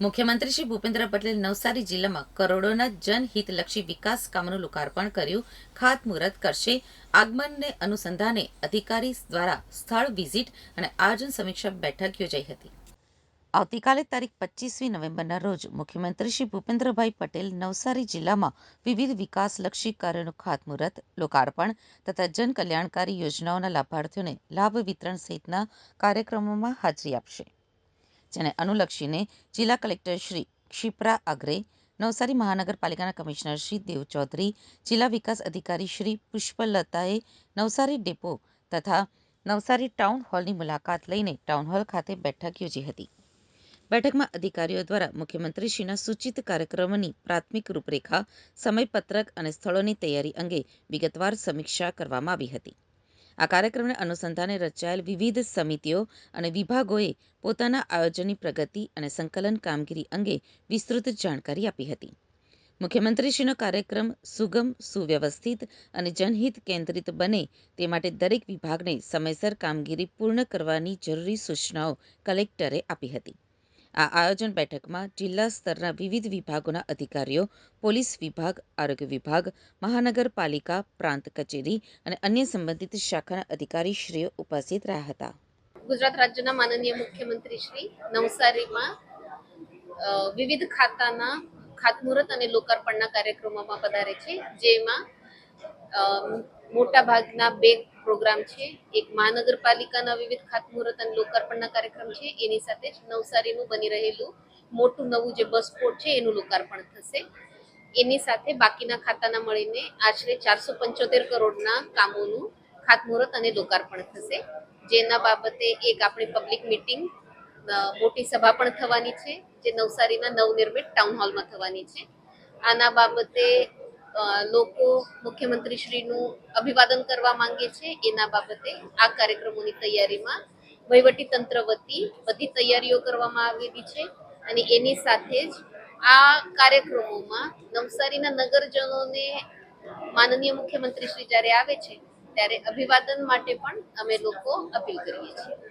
મુખ્યમંત્રી શ્રી ભૂપેન્દ્ર પટેલ નવસારી જિલ્લામાં કરોડોના જનહિતલક્ષી વિકાસ કામનું લોકાર્પણ કર્યું. ખાતમુહૂર્ત કરશે. આગમનને અનુસંધાને અધિકારી દ્વારા સ્થળ વિઝિટ અને આયોજન સમીક્ષા બેઠક યોજાઈ હતી. આવતીકાલે તારીખ પચીસમી નવેમ્બરના રોજ મુખ્યમંત્રી શ્રી ભૂપેન્દ્રભાઈ પટેલ નવસારી જિલ્લામાં વિવિધ વિકાસલક્ષી કાર્યોનું ખાતમુહૂર્ત, લોકાર્પણ તથા જનકલ્યાણકારી યોજનાઓના લાભાર્થીઓને લાભ વિતરણ સહિતના કાર્યક્રમોમાં હાજરી આપશે. જેને અનુલક્ષીને જિલ્લા કલેક્ટર શ્રી ક્ષિપ્રા અગ્રે, નવસારી મહાનગરપાલિકાના કમિશનર શ્રી દેવ ચૌધરી, જિલ્લા વિકાસ અધિકારી શ્રી પુષ્પલતાએ નવસારી ડેપો તથા નવસારી ટાઉન હોલની મુલાકાત લઈને ટાઉન હોલ ખાતે બેઠક યોજી હતી. બેઠકમાં અધિકારીઓ દ્વારા મુખ્યમંત્રીશ્રીના સૂચિત કાર્યક્રમોની પ્રાથમિક રૂપરેખા, સમયપત્રક અને સ્થળોની તૈયારી અંગે વિગતવાર સમીક્ષા કરવામાં આવી હતી. આ કાર્યક્રમને અનુસંધાને રચાયેલ વિવિધ સમિતિઓ અને વિભાગોએ પોતાના આયોજનની પ્રગતિ અને સંકલન કામગીરી અંગે વિસ્તૃત જાણકારી આપી હતી. મુખ્યમંત્રીશ્રીનો કાર્યક્રમ સુગમ, સુવ્યવસ્થિત અને જનહિત કેન્દ્રિત બને તે માટે દરેક વિભાગને સમયસર કામગીરી પૂર્ણ કરવાની જરૂરી સૂચનાઓ કલેક્ટરે આપી હતી. આ આયોજન બેઠકમાં જિલ્લા સ્તરના વિવિધ વિભાગોના અધિકારીઓ, પોલીસ વિભાગ, આરોગ્ય વિભાગ, મહાનગરપાલિકા, પ્રાંત કચેરી અને અન્ય સંબંધિત શાખાના અધિકારીશ્રીઓ ઉપસ્થિત રહ્યા હતા. ગુજરાત રાજ્યના માનનીય મુખ્યમંત્રી શ્રી નવસારીમાં વિવિધ ખાતાના ખાતમુહૂર્ત અને લોકાર્પણના કાર્યક્રમોમાં પધારે છે, જેમાં મોટા ભાગના બે પ્રોગ્રામ છે. એક મહાનગરપાલિકાના વિવિધ ખાતમુહૂર્ત અને લોકાર્પણના કાર્યક્રમ છે. એની સાથે જ નવસારીનું બની રહેલું મોટું નવું જે બસ પોર્ટ છે, એનું લોકાર્પણ થશે. એની સાથે બાકીના ખાતાના મળીને આશરે ચારસો પંચોતેર કરોડના કામોનું ખાતમુહૂર્ત અને લોકાર્પણ થશે. જેના બાબતે એક આપણી પબ્લિક મિટિંગ મોટી સભા પણ થવાની છે, જે નવસારીના નવનિર્મિત ટાઉન હોલમાં થવાની છે. આના બાબતે લોકો મુખ્યમંત્રીશ્રીનું અભિવાદન કરવા માંગે છે એના બાબતે આ કાર્યક્રમોની તૈયારીમાં વહીવટી તંત્ર વતી બધી તૈયારીઓ કરવામાં આવેલી છે અને એની સાથે જ આ કાર્યક્રમોમાં નવસારીના નગરજનોને માનનીય મુખ્યમંત્રી શ્રી જ્યારે આવે છે ત્યારે અભિવાદન માટે પણ અમે લોકો અપીલ કરીએ છીએ.